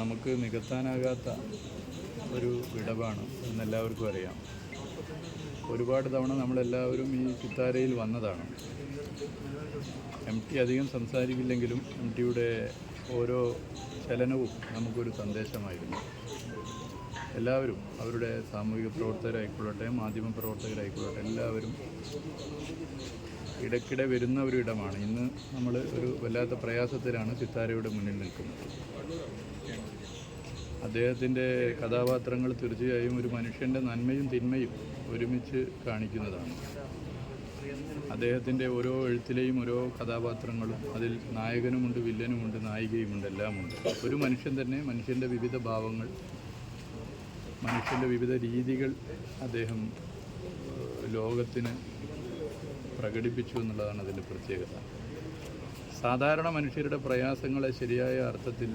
നമുക്ക് നികത്താനാകാത്ത ഒരു വിടവാണ് എന്നെല്ലാവർക്കും അറിയാം. ഒരുപാട് തവണ നമ്മളെല്ലാവരും ഈ ചിത്താരയിൽ വന്നതാണ്. എം ടി അധികം സംസാരിക്കില്ലെങ്കിലും എം ടിയുടെ ഓരോ ചലനവും നമുക്കൊരു സന്ദേശമായിരുന്നു. എല്ലാവരും അവരുടെ സാമൂഹിക പ്രവർത്തകരായിക്കൊള്ളട്ടെ മാധ്യമ പ്രവർത്തകരായിക്കൊള്ളട്ടെ എല്ലാവരും ഇടയ്ക്കിടെ വരുന്ന ഒരു ഇടമാണ് ഇന്ന് നമ്മൾ ഒരു വല്ലാത്ത പ്രയാസത്തിലാണ് സിത്താരയുടെ മുന്നിൽ നിൽക്കുന്നത്. അദ്ദേഹത്തിന്റെ കഥാപാത്രങ്ങൾ തീർച്ചയായും ഒരു മനുഷ്യന്റെ നന്മയും തിന്മയും ഒരുമിച്ച് കാണിക്കുന്നതാണ്. അദ്ദേഹത്തിന്റെ ഓരോ എഴുത്തിലെയും ഓരോ കഥാപാത്രങ്ങളും അതിൽ നായകനുമുണ്ട് വില്ലനുമുണ്ട് നായികയുമുണ്ട് എല്ലാമുണ്ട്. ഒരു മനുഷ്യൻ തന്നെ മനുഷ്യന്റെ വിവിധ ഭാവങ്ങൾ മനുഷ്യന്റെ വിവിധ രീതികൾ അദ്ദേഹം ലോകത്തിന് പ്രകടിപ്പിച്ചു എന്നുള്ളതാണ് അതിന്റെ പ്രത്യേകത. സാധാരണ മനുഷ്യരുടെ പ്രയാസങ്ങളെ ശരിയായ അർത്ഥത്തിൽ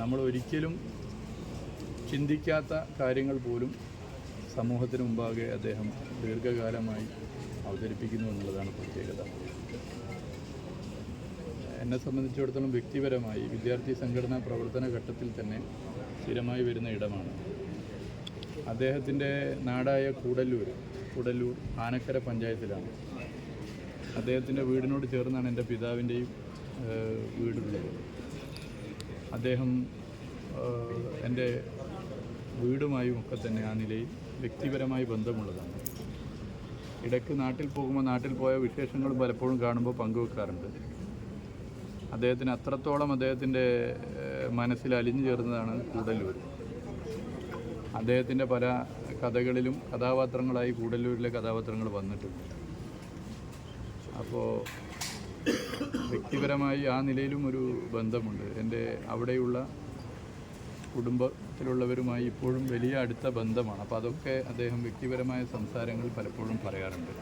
നമ്മൾ ഒരിക്കലും ചിന്തിക്കാത്ത കാര്യങ്ങൾ പോലും സമൂഹത്തിന് മുമ്പാകെ അദ്ദേഹം ദീർഘകാലമായി അവതരിപ്പിക്കുന്നു എന്നുള്ളതാണ് പ്രത്യേകത. എന്നെ സംബന്ധിച്ചിടത്തോളം വ്യക്തിപരമായി വിദ്യാർത്ഥി സംഘടനാ പ്രവർത്തന ഘട്ടത്തിൽ തന്നെ സ്ഥിരമായി വരുന്ന ഇടമാണ്. അദ്ദേഹത്തിന്റെ നാടായ കൂടല്ലൂർ കൂടല്ലൂർ ആനക്കര പഞ്ചായത്തിലാണ്. അദ്ദേഹത്തിന്റെ വീടിനോട് ചേർന്നാണ് എന്റെ പിതാവിന്റെയും വീടുള്ളത്. അദ്ദേഹം എന്റെ വീടുമായും ഒക്കെ തന്നെ ആ നിലയിൽ വ്യക്തിപരമായി ബന്ധമുള്ളതാണ്. ഇടയ്ക്ക് നാട്ടിൽ പോകുമ്പോൾ നാട്ടിൽ പോയ വിശേഷങ്ങൾ പലപ്പോഴും കാണുമ്പോൾ പങ്കുവെക്കാറുണ്ട്. അദ്ദേഹത്തിന് അത്രത്തോളം അദ്ദേഹത്തിന്റെ മനസ്സിൽ അലിഞ്ഞു ചേർന്നതാണ് കൂടല്ലൂർ അദ്ദേഹത്തിന്റെ പല കഥകളിലും കഥാപാത്രങ്ങളായി കൂടല്ലൂരിലെ കഥാപാത്രങ്ങൾ വന്നിട്ടുണ്ട്. അപ്പോൾ വ്യക്തിപരമായി ആ നിലയിലും ഒരു ബന്ധമുണ്ട്. എന്റെ അവിടെയുള്ള കുടുംബത്തിലുള്ളവരുമായി ഇപ്പോഴും വലിയ അടുത്ത ബന്ധമാണ്. അപ്പോൾ അതൊക്കെ അദ്ദേഹം വ്യക്തിപരമായ സംസാരങ്ങൾ പലപ്പോഴും പറയാറുണ്ട്.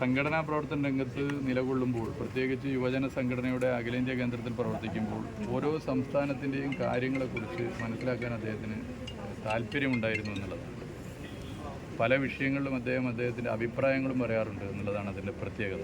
സംഘടനാ പ്രവർത്തന രംഗത്ത് നിലകൊള്ളുമ്പോൾ പ്രത്യേകിച്ച് യുവജന സംഘടനയുടെ അഖിലേന്ത്യാ കേന്ദ്രത്തിൽ പ്രവർത്തിക്കുമ്പോൾ ഓരോ സംസ്ഥാനത്തിന്റെയും കാര്യങ്ങളെക്കുറിച്ച് മനസ്സിലാക്കാൻ അദ്ദേഹത്തിന് താല്പര്യമുണ്ടായിരുന്നു എന്നുള്ളതാണ്. പല വിഷയങ്ങളിലും അദ്ദേഹം അദ്ദേഹത്തിന്റെ അഭിപ്രായങ്ങളും പറയാറുണ്ട് എന്നുള്ളതാണ് അതിന്റെ പ്രത്യേകത.